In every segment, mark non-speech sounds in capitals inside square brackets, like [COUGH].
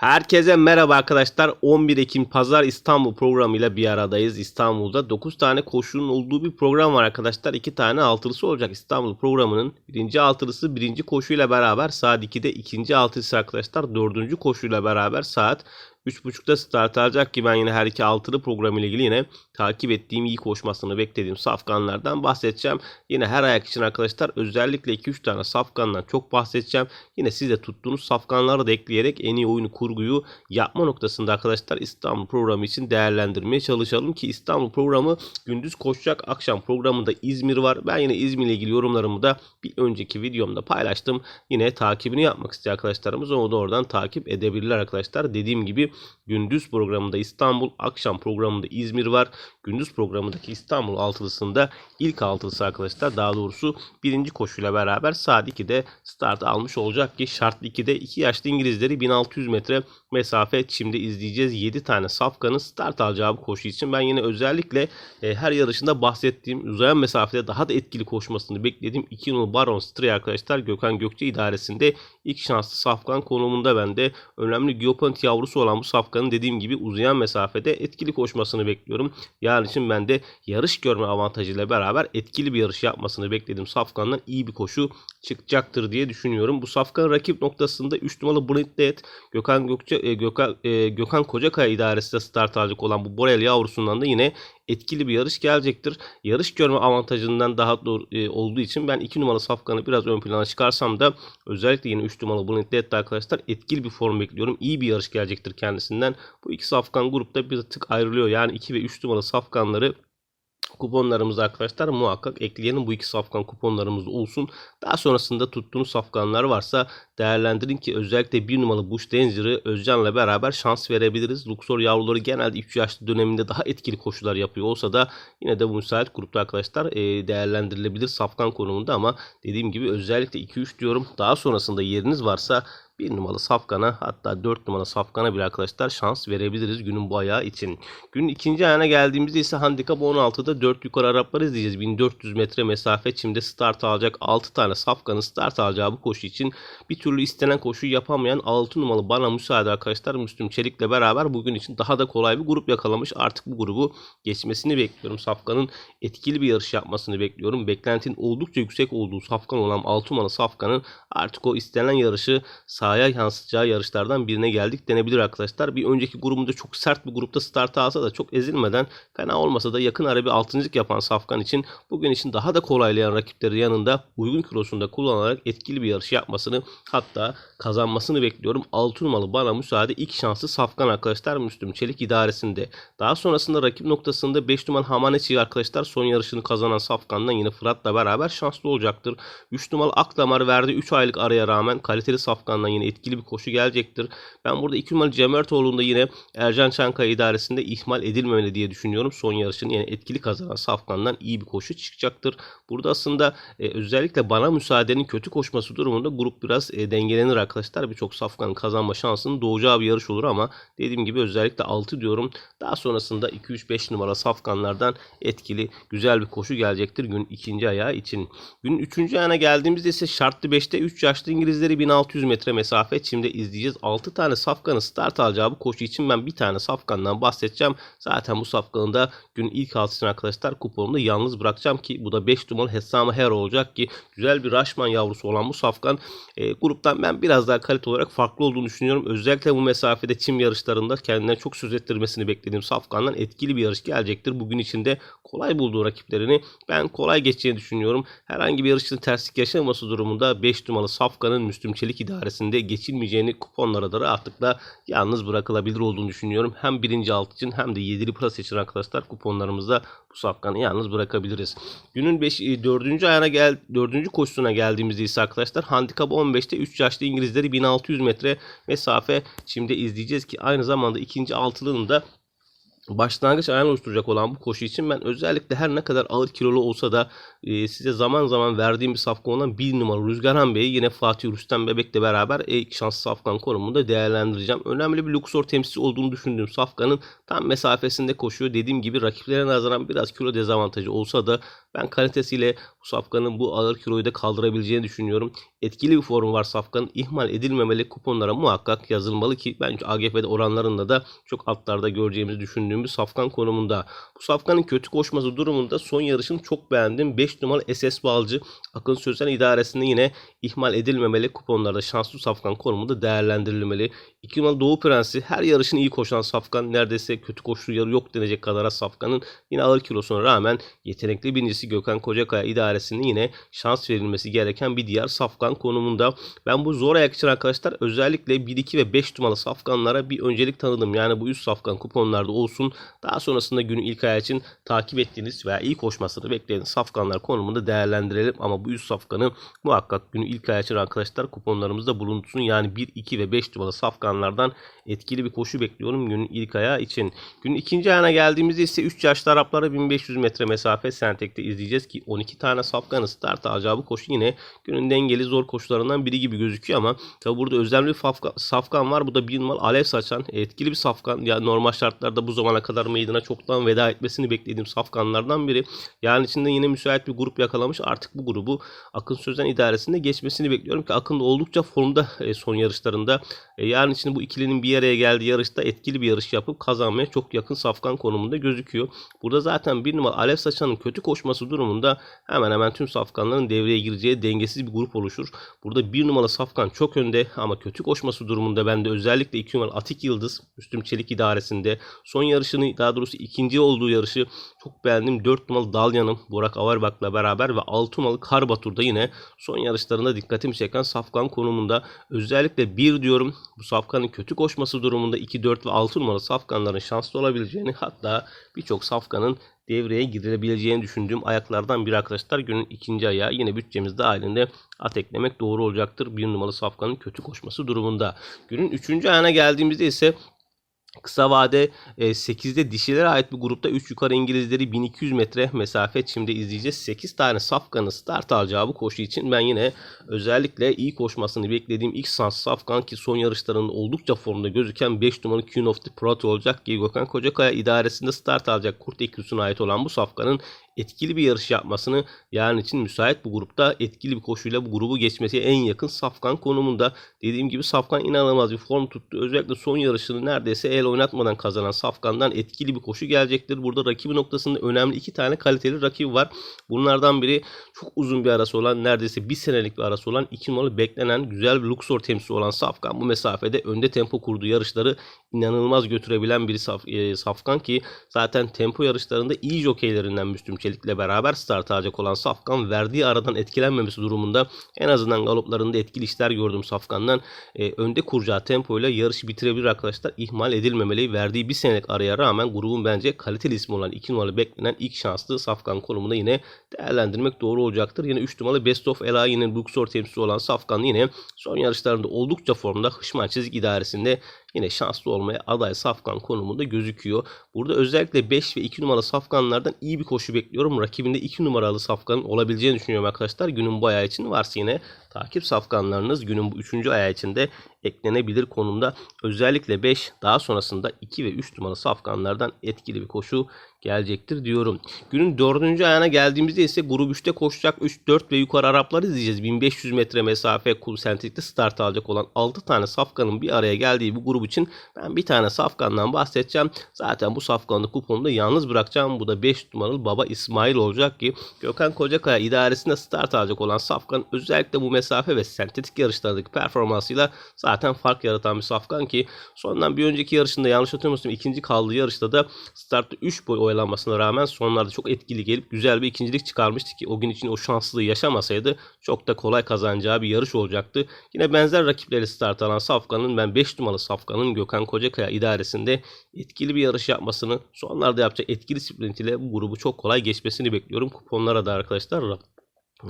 Herkese merhaba arkadaşlar. 11 Ekim Pazar İstanbul programıyla bir aradayız. İstanbul'da 9 tane koşunun olduğu bir program var arkadaşlar. 2 tane altılısı olacak İstanbul programının. Birinci altılısı birinci koşuyla beraber saat 2'de ikinci altılısı arkadaşlar. Dördüncü koşuyla beraber saat 3.30'da start alacak ki ben yine her iki altılı program ile ilgili yine takip ettiğim iyi koşmasını beklediğim safkanlardan bahsedeceğim. Yine her ayak için arkadaşlar özellikle 2-3 tane safkandan çok bahsedeceğim. Yine siz de tuttuğunuz safkanları da ekleyerek en iyi oyunu kurguyu yapma noktasında arkadaşlar İstanbul programı için değerlendirmeye çalışalım ki İstanbul programı gündüz koşacak akşam programında İzmir var. Ben yine İzmir ile ilgili yorumlarımı da bir önceki videomda paylaştım. Yine takibini yapmak isteyen arkadaşlarımız onu da oradan takip edebilirler arkadaşlar. Dediğim gibi gündüz programında İstanbul, akşam programında İzmir var. Gündüz programındaki İstanbul altılısında ilk altılısı arkadaşlar daha doğrusu birinci koşuyla beraber saat 2'de start almış olacak ki şartlı 2'de 2 yaşlı İngilizleri 1600 metre mesafe şimdi izleyeceğiz. 7 tane safkanın start alacağı bu koşu için ben yine özellikle e, her yarışında bahsettiğim uzayan mesafede daha da etkili koşmasını beklediğim 2 numaralı Baron Stray arkadaşlar Gökhan Gökçe idaresinde ilk şanslı safkan konumunda ben de önemli Geopant yavrusu olan bu safkanın dediğim gibi uzayan mesafede etkili koşmasını bekliyorum. Yarın için ben de yarış görme avantajıyla beraber etkili bir yarış yapmasını beklediğim safkandan iyi bir koşu çıkacaktır diye düşünüyorum. Bu safkan rakip noktasında 3 numaralı Brindet Gökhan Gökçe e, Gökhan, e, Gökhan Kocakaya idaresinde start alacak olan bu Borel yavrusundan da yine etkili bir yarış gelecektir. Yarış görme avantajından daha doğru e, olduğu için ben 2 numaralı safkanı biraz ön plana çıkarsam da özellikle yine 3 numaralı Brindet arkadaşlar etkili bir form bekliyorum. İyi bir yarış gelecektir kendisinden. Bu iki safkan grupta bir tık ayrılıyor. Yani 2 ve 3 numaralı safkanları kuponlarımızı arkadaşlar muhakkak ekleyelim. Bu iki safkan kuponlarımız olsun. Daha sonrasında tuttuğunuz safkanlar varsa değerlendirin ki özellikle bir numaralı Bush Danger'ı Özcan'la beraber şans verebiliriz. Luxor yavruları genelde 3 yaşlı döneminde daha etkili koşular yapıyor olsa da yine de bu müsait grupta arkadaşlar e, değerlendirilebilir safkan konumunda ama dediğim gibi özellikle 2-3 diyorum. Daha sonrasında yeriniz varsa 1 numaralı safkana hatta 4 numaralı safkana bir arkadaşlar şans verebiliriz günün bu ayağı için. Günün ikinci ayağına geldiğimizde ise handikap 16'da 4 yukarı Araplar izleyeceğiz. 1400 metre mesafe çimde start alacak 6 tane safkanın start alacağı bu koşu için bir türlü istenen koşuyu yapamayan 6 numaralı bana müsaade arkadaşlar Müslüm Çelik'le beraber bugün için daha da kolay bir grup yakalamış. Artık bu grubu geçmesini bekliyorum. Safkanın etkili bir yarış yapmasını bekliyorum. Beklentin oldukça yüksek olduğu safkan olan 6 numaralı safkanın artık o istenen yarışı sağ sahaya yansıtacağı yarışlardan birine geldik denebilir arkadaşlar. Bir önceki grubunda çok sert bir grupta start alsa da çok ezilmeden fena olmasa da yakın ara bir altıncılık yapan Safkan için bugün için daha da kolaylayan rakipleri yanında uygun kilosunda kullanarak etkili bir yarış yapmasını hatta kazanmasını bekliyorum. 6 numaralı bana müsaade ilk şansı Safkan arkadaşlar Müslüm Çelik idaresinde. Daha sonrasında rakip noktasında 5 numaralı Hamaneçi arkadaşlar son yarışını kazanan Safkan'dan yine Fırat'la beraber şanslı olacaktır. 3 numaralı Akdamar verdi 3 aylık araya rağmen kaliteli Safkan'dan yine etkili bir koşu gelecektir. Ben burada 2 numaralı Cömertoğlu'nda yine Ercan Çankaya idaresinde ihmal edilmemeli diye düşünüyorum. Son yarışını yine etkili kazanan Safkan'dan iyi bir koşu çıkacaktır. Burada aslında e, özellikle bana müsaadenin kötü koşması durumunda grup biraz e, dengelenir arkadaşlar. Birçok Safkan'ın kazanma şansının doğacağı bir yarış olur ama dediğim gibi özellikle 6 diyorum. Daha sonrasında 2-3-5 numara Safkanlardan etkili güzel bir koşu gelecektir gün ikinci ayağı için. Günün üçüncü ayağına geldiğimizde ise şartlı 5'te 3 yaşlı İngilizleri 1600 metre mesafe şimdi izleyeceğiz. 6 tane Safkan'ın start alacağı bu koşu için ben bir tane Safkan'dan bahsedeceğim. Zaten bu Safkan'ı da gün ilk altısını arkadaşlar kuponumda yalnız bırakacağım ki bu da 5 numaralı Hesama Her olacak ki güzel bir Raşman yavrusu olan bu Safkan e, gruptan ben biraz daha kalite olarak farklı olduğunu düşünüyorum. Özellikle bu mesafede çim yarışlarında kendinden çok söz ettirmesini beklediğim Safkan'dan etkili bir yarış gelecektir. Bugün içinde kolay bulduğu rakiplerini ben kolay geçeceğini düşünüyorum. Herhangi bir yarışın terslik yaşaması durumunda 5 numaralı Safkan'ın Müslüm Çelik idaresinde geçilmeyeceğini kuponlara da rahatlıkla yalnız bırakılabilir olduğunu düşünüyorum. Hem birinci alt için hem de yedili plus için arkadaşlar kuponlarımızda bu safkanı yalnız bırakabiliriz. Günün 5 4. ayağına gel 4. koşusuna geldiğimizde ise arkadaşlar handikap 15'te 3 yaşlı İngilizleri 1600 metre mesafe şimdi izleyeceğiz ki aynı zamanda ikinci altılının da başlangıç ayağını oluşturacak olan bu koşu için ben özellikle her ne kadar ağır kilolu olsa da e, size zaman zaman verdiğim bir safkan olan 1 numara Rüzgarhan Bey'i yine Fatih Rüstem Bebek'le beraber ilk şans safkan konumunda değerlendireceğim. Önemli bir Luxor temsilcisi olduğunu düşündüğüm safkanın tam mesafesinde koşuyor. Dediğim gibi rakiplerine nazaran biraz kilo dezavantajı olsa da ben kalitesiyle bu safkanın bu ağır kiloyu da kaldırabileceğini düşünüyorum. Etkili bir formu var safkanın. ihmal edilmemeli kuponlara muhakkak yazılmalı ki bence AGF'de oranlarında da çok altlarda göreceğimizi düşündüğümüz safkan konumunda. Bu safkanın kötü koşması durumunda son yarışını çok beğendim. 5 numaralı SS Balcı Akın Sözen idaresinde yine ihmal edilmemeli kuponlarda şanslı safkan konumunda değerlendirilmeli. 2 numaralı Doğu Prensi her yarışın iyi koşan safkan neredeyse kötü koştuğu yarı yok denecek kadar safkanın yine ağır kilosuna rağmen yetenekli birincisi Gökhan Kocakaya idaresinde yine şans verilmesi gereken bir diğer safkan konumunda. Ben bu zor ayak için arkadaşlar özellikle 1, 2 ve 5 numaralı safkanlara bir öncelik tanıdım. Yani bu üst safkan kuponlarda olsun. Daha sonrasında günün ilk ayağı için takip ettiğiniz veya iyi koşmasını beklediğiniz safkanlar konumunda değerlendirelim. Ama bu üst safkanı muhakkak günün ilk ayağı için arkadaşlar kuponlarımızda bulunsun. Yani 1, 2 ve 5 numaralı safkanlardan etkili bir koşu bekliyorum günün ilk ayağı için. Günün ikinci ayağına geldiğimizde ise 3 yaşlı Araplara 1500 metre mesafe Sentek'te izleyeceğiz ki 12 tane safkanı start bu koşu yine günün dengeli zor koşularından biri gibi gözüküyor ama tabi burada özel bir safkan, var. Bu da bir numaralı alev saçan etkili bir safkan. Yani normal şartlarda bu zamana kadar meydana çoktan veda etmesini beklediğim safkanlardan biri. Yani içinde yine müsait bir grup yakalamış. Artık bu grubu Akın Sözen idaresinde geçmesini bekliyorum ki Akın oldukça formda e, son yarışlarında. E, yarın için bu ikilinin bir araya geldiği yarışta etkili bir yarış yapıp kazanmaya çok yakın safkan konumunda gözüküyor. Burada zaten bir numara Alev Saçan'ın kötü koşması durumunda hemen hemen tüm safkanların devreye gireceği dengesiz bir grup oluşur. Burada bir numaralı safkan çok önde ama kötü koşması durumunda ben de özellikle iki numaralı Atik Yıldız Müslüm Çelik idaresinde son yarışını daha doğrusu ikinci olduğu yarışı çok beğendim. 4 numaralı Dalyan'ın Burak Averbak'la beraber ve 6 numaralı Karbatur'da yine son yarışlarında dikkatimi çeken safkan konumunda. Özellikle 1 diyorum bu safkanın kötü koşması durumunda 2, 4 ve 6 numaralı safkanların şanslı olabileceğini hatta birçok safkanın devreye girilebileceğini düşündüğüm ayaklardan bir arkadaşlar. Günün ikinci ayağı yine bütçemiz dahilinde at eklemek doğru olacaktır. Bir numaralı safkanın kötü koşması durumunda. Günün üçüncü ayağına geldiğimizde ise Kısa vade 8'de dişilere ait bir grupta 3 yukarı İngilizleri 1200 metre mesafe şimdi izleyeceğiz. 8 tane safkanı start alacağı bu koşu için ben yine özellikle iyi koşmasını beklediğim ilk sans safkan ki son yarışlarında oldukça formda gözüken 5 numaralı Queen of the Prat olacak Gökhan Kocakaya idaresinde start alacak Kurt Eküsü'ne ait olan bu safkanın etkili bir yarış yapmasını yarın için müsait bu grupta etkili bir koşuyla bu grubu geçmesi en yakın Safkan konumunda. Dediğim gibi Safkan inanılmaz bir form tuttu. Özellikle son yarışını neredeyse el oynatmadan kazanan Safkan'dan etkili bir koşu gelecektir. Burada rakibi noktasında önemli iki tane kaliteli rakibi var. Bunlardan biri çok uzun bir arası olan neredeyse bir senelik bir arası olan iki numaralı beklenen güzel bir Luxor temsili olan Safkan. Bu mesafede önde tempo kurduğu yarışları inanılmaz götürebilen bir saf, e, Safkan ki zaten tempo yarışlarında iyi jokeylerinden Müslüm Çelik'le beraber start alacak olan Safkan verdiği aradan etkilenmemesi durumunda en azından galoplarında etkili işler gördüm Safkan'dan. E, önde kuracağı tempoyla yarışı bitirebilir arkadaşlar. ihmal edilmemeli. Verdiği bir senelik araya rağmen grubun bence kaliteli ismi olan 2 numaralı beklenen ilk şanslı Safkan konumunda yine değerlendirmek doğru olacaktır. Yine 3 numaralı Best of Ela yine Luxor temsilcisi olan Safkan yine son yarışlarında oldukça formda Hışman Çizik idaresinde yine şanslı olmaya aday safkan konumunda gözüküyor. Burada özellikle 5 ve 2 numaralı safkanlardan iyi bir koşu bekliyorum. Rakibinde 2 numaralı safkanın olabileceğini düşünüyorum arkadaşlar. Günün bu ayağı için varsa yine takip safkanlarınız günün bu 3. ayağı içinde eklenebilir konumda. Özellikle 5 daha sonrasında 2 ve 3 numaralı safkanlardan etkili bir koşu gelecektir diyorum. Günün 4. ayağına geldiğimizde ise grup 3'te koşacak 3, 4 ve yukarı Araplar izleyeceğiz. 1500 metre mesafe kul sentrikte start alacak olan 6 tane safkanın bir araya geldiği bu grup için ben bir tane safkandan bahsedeceğim. Zaten bu safkanı kuponda yalnız bırakacağım. Bu da 5 numaralı Baba İsmail olacak ki Gökhan Kocakaya idaresinde start alacak olan safkan özellikle bu mesafe ve sentetik yarışlardaki performansıyla zaten fark yaratan bir safkan ki sondan bir önceki yarışında yanlış hatırlamıyorsam ikinci kaldığı yarışta da startta 3 boy oyalanmasına rağmen sonlarda çok etkili gelip güzel bir ikincilik çıkarmıştı ki o gün için o şanslılığı yaşamasaydı çok da kolay kazanacağı bir yarış olacaktı. Yine benzer rakipleri start alan Safkan'ın ben 5 numaralı Safkan'ın Gökhan Kocakaya idaresinde etkili bir yarış yapmasını sonlarda yapacak etkili sprint ile bu grubu çok kolay geçmesini bekliyorum. Kuponlara da arkadaşlar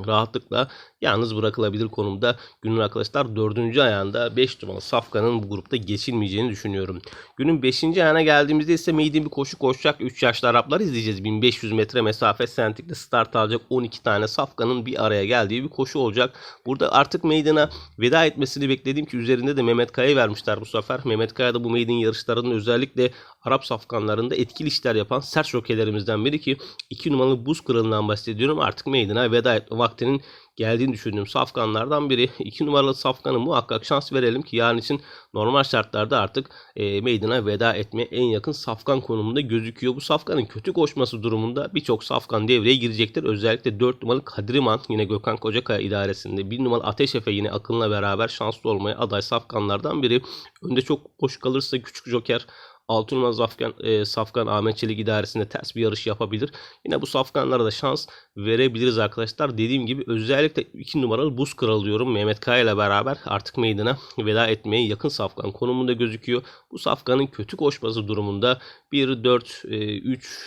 rahatlıkla yalnız bırakılabilir konumda. Günün arkadaşlar 4. ayağında 5 numaralı Safkan'ın bu grupta geçilmeyeceğini düşünüyorum. Günün 5. ayağına geldiğimizde ise Maiden bir koşu koşacak 3 yaşlı Araplar izleyeceğiz. 1500 metre mesafe sentikle start alacak 12 tane Safkan'ın bir araya geldiği bir koşu olacak. Burada artık Maiden'a veda etmesini beklediğim ki üzerinde de Mehmet Kaya vermişler bu sefer. Mehmet Kaya da bu Maiden yarışlarının özellikle Arap safkanlarında etkili işler yapan sert jokeylerimizden biri ki 2 numaralı buz kralından bahsediyorum. Artık Maiden'a veda etme vaktinin geldiğini düşündüğüm safkanlardan biri. [LAUGHS] 2 numaralı safkanı muhakkak şans verelim ki yarın için normal şartlarda artık e, Maiden'a veda etmeye en yakın safkan konumunda gözüküyor. Bu safkanın kötü koşması durumunda birçok safkan devreye girecektir. Özellikle 4 numaralı Kadriman yine Gökhan Kocakaya idaresinde 1 numaralı Ateş Efe yine Akın'la beraber şanslı olmaya aday safkanlardan biri. Önde çok boş kalırsa küçük joker 6 numaralı Safkan, e, Safkan Ahmet Çelik idaresinde ters bir yarış yapabilir. Yine bu Safkanlara da şans verebiliriz arkadaşlar. Dediğim gibi özellikle 2 numaralı Buz Kralı diyorum. Mehmet Kaya ile beraber artık meydana veda etmeye yakın Safkan konumunda gözüküyor. Bu Safkan'ın kötü koşması durumunda 1, 4, 3,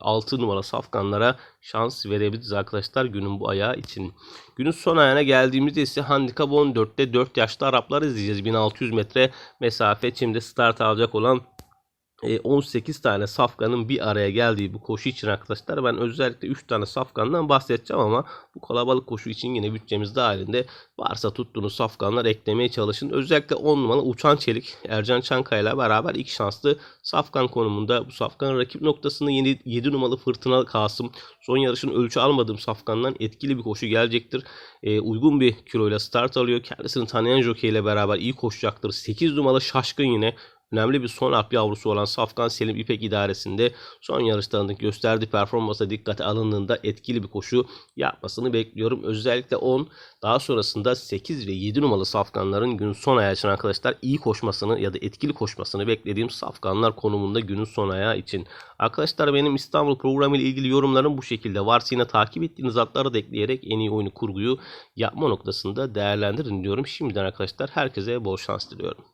6 numara Safkanlara şans verebiliriz arkadaşlar günün bu ayağı için. Günün son ayağına geldiğimizde ise handikap 14'te 4 yaşlı Araplar izleyeceğiz. 1600 metre mesafe şimdi start alacak olan 18 e, tane safkanın bir araya geldiği bu koşu için arkadaşlar ben özellikle 3 tane safkandan bahsedeceğim ama bu kalabalık koşu için yine bütçemiz dahilinde varsa tuttuğunuz safkanlar eklemeye çalışın. Özellikle 10 numaralı Uçan Çelik Ercan Çankaya ile beraber ilk şanslı safkan konumunda bu safkanın rakip noktasını yeni 7 numaralı Fırtına Kasım son yarışın ölçü almadığım safkandan etkili bir koşu gelecektir. E, uygun bir kiloyla start alıyor. Kendisini tanıyan jockey ile beraber iyi koşacaktır. 8 numaralı Şaşkın yine önemli bir son alp yavrusu olan Safkan Selim İpek idaresinde son yarışlarında gösterdiği performansa dikkate alındığında etkili bir koşu yapmasını bekliyorum. Özellikle 10 daha sonrasında 8 ve 7 numaralı Safkanların günün son ayağı için arkadaşlar iyi koşmasını ya da etkili koşmasını beklediğim Safkanlar konumunda günün son ayağı için. Arkadaşlar benim İstanbul programı ile ilgili yorumlarım bu şekilde. Varsa yine takip ettiğiniz atları da ekleyerek en iyi oyunu kurguyu yapma noktasında değerlendirin diyorum. Şimdiden arkadaşlar herkese bol şans diliyorum.